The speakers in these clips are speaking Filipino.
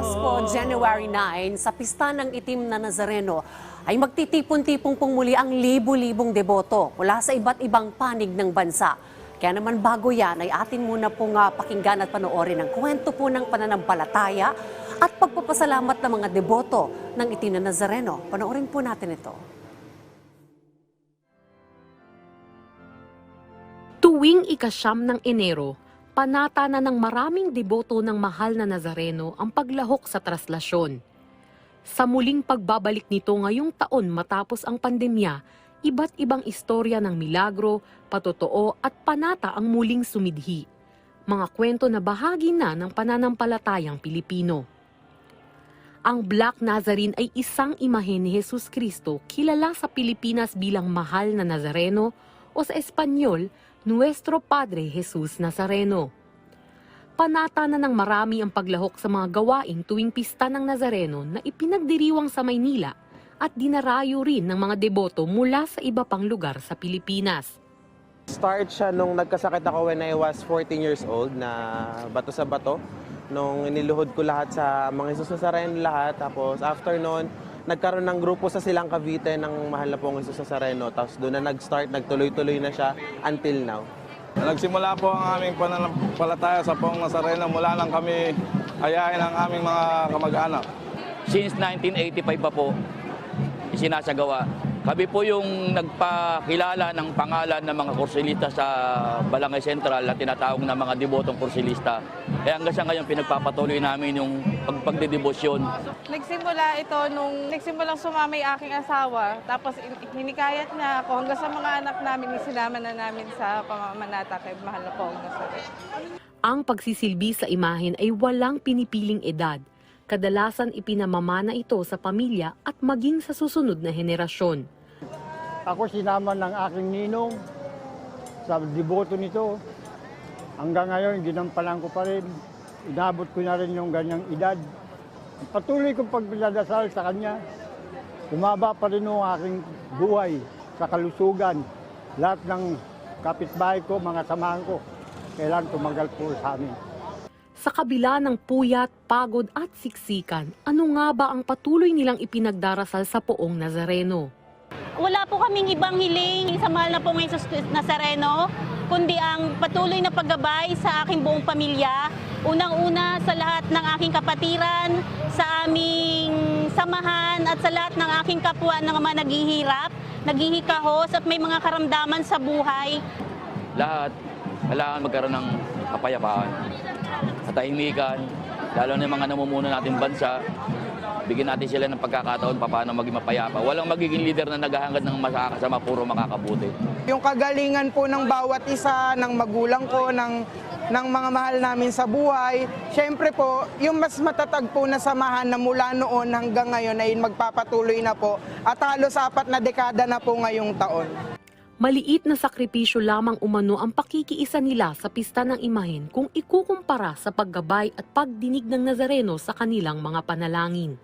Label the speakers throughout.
Speaker 1: Pasko, January 9, sa pista ng itim na Nazareno, ay magtitipon-tipong pong muli ang libu-libong deboto mula sa iba't ibang panig ng bansa. Kaya naman bago yan ay atin muna pong ah, pakinggan at panoorin ang kwento po ng pananampalataya at pagpapasalamat ng mga deboto ng itim na Nazareno. Panoorin po natin ito.
Speaker 2: Tuwing ikasyam ng Enero, panata na ng maraming deboto ng mahal na Nazareno ang paglahok sa traslasyon. Sa muling pagbabalik nito ngayong taon matapos ang pandemya, iba't ibang istorya ng milagro, patotoo at panata ang muling sumidhi. Mga kwento na bahagi na ng pananampalatayang Pilipino. Ang Black Nazarene ay isang imahe ni Jesus Kristo kilala sa Pilipinas bilang mahal na Nazareno o sa Espanyol, Nuestro Padre Jesus Nazareno. Panata na ng marami ang paglahok sa mga gawain tuwing pista ng Nazareno na ipinagdiriwang sa Maynila at dinarayo rin ng mga deboto mula sa iba pang lugar sa Pilipinas.
Speaker 3: Start siya nung nagkasakit ako when I was 14 years old na bato sa bato. Nung iniluhod ko lahat sa mga Jesus Nazareno lahat. Tapos after noon, nagkaroon ng grupo sa Silang Cavite ng mahal na pong Jesus Nazareno. Tapos doon na nag-start, nagtuloy-tuloy na siya until now.
Speaker 4: Nagsimula po ang aming pananampalataya sa Pong Nazareno mula nang kami ayain ang aming mga kamag-anak.
Speaker 5: Since 1985 pa po, isinasagawa. Kami po yung nagpakilala ng pangalan ng mga kursilista sa Balangay Central na tinatawag na mga debotong kursilista. Kaya hanggang sa ngayon pinagpapatuloy namin yung pag pagdedebosyon.
Speaker 6: Nagsimula ito nung nagsimulang sumama yung aking asawa. Tapos in- hinikayat niya ako hanggang sa mga anak namin, isinama na namin sa pamamanata kay Mahal na Pong.
Speaker 2: Ang pagsisilbi sa imahen ay walang pinipiling edad. Kadalasan ipinamamana ito sa pamilya at maging sa susunod na henerasyon.
Speaker 7: Ako sinama ng aking ninong sa deboto nito. Hanggang ngayon, ginampalan ko pa rin. Inabot ko na rin yung ganyang edad. Patuloy kong pagpinadasal sa kanya. Umaba pa rin yung aking buhay sa kalusugan. Lahat ng kapitbahay ko, mga samahan ko, kailan tumagal po sa amin.
Speaker 2: Sa kabila ng puyat, pagod at siksikan, ano nga ba ang patuloy nilang ipinagdarasal sa poong Nazareno?
Speaker 8: Wala po kaming ibang hiling sa mahal na pong Jesus Nazareno, kundi ang patuloy na paggabay sa aking buong pamilya. Unang-una sa lahat ng aking kapatiran, sa aming samahan at sa lahat ng aking kapwa ng mga naghihirap, naghihikahos at may mga karamdaman sa buhay.
Speaker 5: Lahat, kailangan magkaroon ng kapayapaan, katahimikan, lalo na yung mga namumuno nating bansa, bigyan natin sila ng pagkakataon pa paano maging mapayapa. Walang magiging leader na naghahangad ng makakasama, puro makakabuti.
Speaker 9: Yung kagalingan po ng bawat isa, ng magulang ko, ng, ng mga mahal namin sa buhay. Siyempre po, yung mas matatag po na samahan na mula noon hanggang ngayon ay magpapatuloy na po at halos apat na dekada na po ngayong taon.
Speaker 2: Maliit na sakripisyo lamang umano ang pakikiisa nila sa pista ng imahen kung ikukumpara sa paggabay at pagdinig ng Nazareno sa kanilang mga panalangin.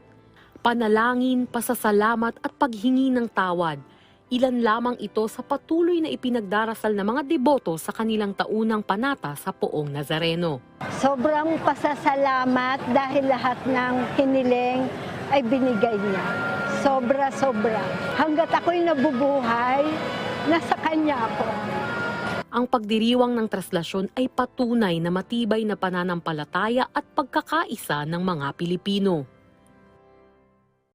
Speaker 2: Panalangin, pasasalamat at paghingi ng tawad. Ilan lamang ito sa patuloy na ipinagdarasal ng mga deboto sa kanilang taunang panata sa poong Nazareno.
Speaker 10: Sobrang pasasalamat dahil lahat ng hiniling ay binigay niya. Sobra-sobra. Hanggat ako'y nabubuhay, nasa Kanya ako.
Speaker 2: Ang pagdiriwang ng traslasyon ay patunay na matibay na pananampalataya at pagkakaisa ng mga Pilipino.